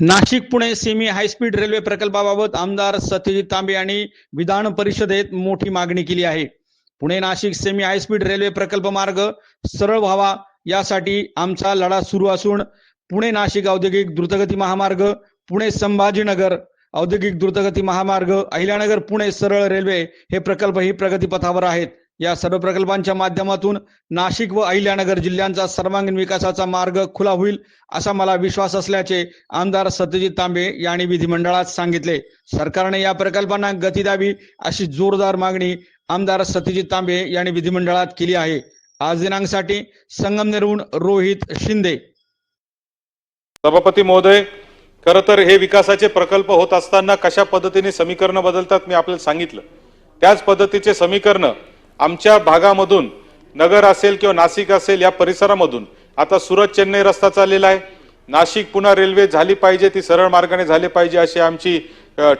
Nashik Pune semi high speed railway प्रकल्पाबाबत आमदार सत्यजित तांबे यांनी विधान परिषदेत मोठी मागणी केली आहे. Pune Nashik semi high speed railway प्रकल्प मार्ग सरळ व्हावा यासाठी आमचा लढा सुरू असून पुणे नाशिक औद्योगिक द्रुतगती महामार्ग पुणे संभाजीनगर औद्योगिक द्रुतगती महामार्ग अहिल्यानगर पुणे सरळ रेल्वे हे प्रकल्प ही प्रगतीपथावर आहेत. या सर्व प्रकल्पांच्या माध्यमातून नाशिक व अहिल्यानगर जिल्ह्यांचा सर्वांगीण विकासाचा मार्ग खुला होईल असा मला विश्वास असल्याचे आमदार सत्यजित तांबे यांनी विधिमंडळात सांगितले. सरकारने या प्रकल्पांना गती द्यावी अशी जोरदार मागणी आमदार सत्यजित तांबे यांनी विधिमंडळात केली आहे. आज दिनांकसाठी संगमनेरहून रोहित शिंदे. सभापती महोदय खरं तर हे विकासाचे प्रकल्प होत असताना कशा पद्धतीने समीकरणं बदलतात मी आपल्याला सांगितलं. त्याच पद्धतीचे समीकरणं आमच्या भागामधून नगर असेल किंवा नाशिक असेल या परिसरामधून आता सुरत चेन्नई रस्ता चाललेला आहे. नाशिक पुन्हा रेल्वे झाली पाहिजे ती सरळ मार्गाने झाली पाहिजे अशी आमची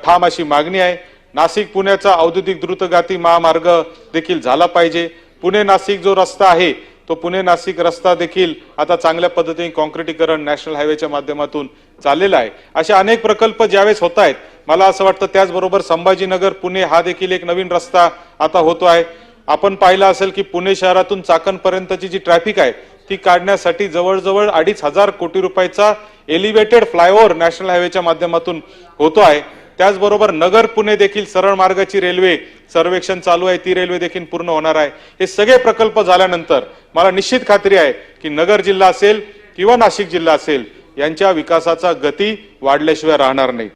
ठाम अशी मागणी आहे. नाशिक पुण्याचा औद्योगिक द्रुतगाती महामार्ग देखील झाला पाहिजे. पुणे नाशिक जो रस्ता आहे तो पुणे नाशिक रस्ता देखील आता चांगल्या पद्धतीने कॉन्क्रिटीकरण नॅशनल हायवेच्या माध्यमातून चाललेला आहे. असे अनेक प्रकल्प ज्यावेळेस होत आहेत मला असं वाटतं त्याचबरोबर संभाजीनगर पुणे हा देखील एक नवीन रस्ता आता होतो आहे. आपण पाहिलं असेल की पुणे शहरातून चाकणपर्यंतची जी ट्रॅफिक आहे ती काढण्यासाठी जवळजवळ अडीच हजार कोटी रुपयाचा एलिव्हेटेड फ्लायओव्हर नॅशनल हायवेच्या माध्यमातून होतो आहे. त्याचबरोबर नगर पुणे देखील सरळ मार्गाची रेल्वे सर्वेक्षण चालू आहे. ती रेल्वे देखील पूर्ण होणार आहे. हे सगळे प्रकल्प झाल्यानंतर मला निश्चित खात्री आहे की नगर जिल्हा असेल किंवा नाशिक जिल्हा असेल यांच्या विकासाचा गती वाढल्याशिवाय राहणार नाही.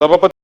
सभापती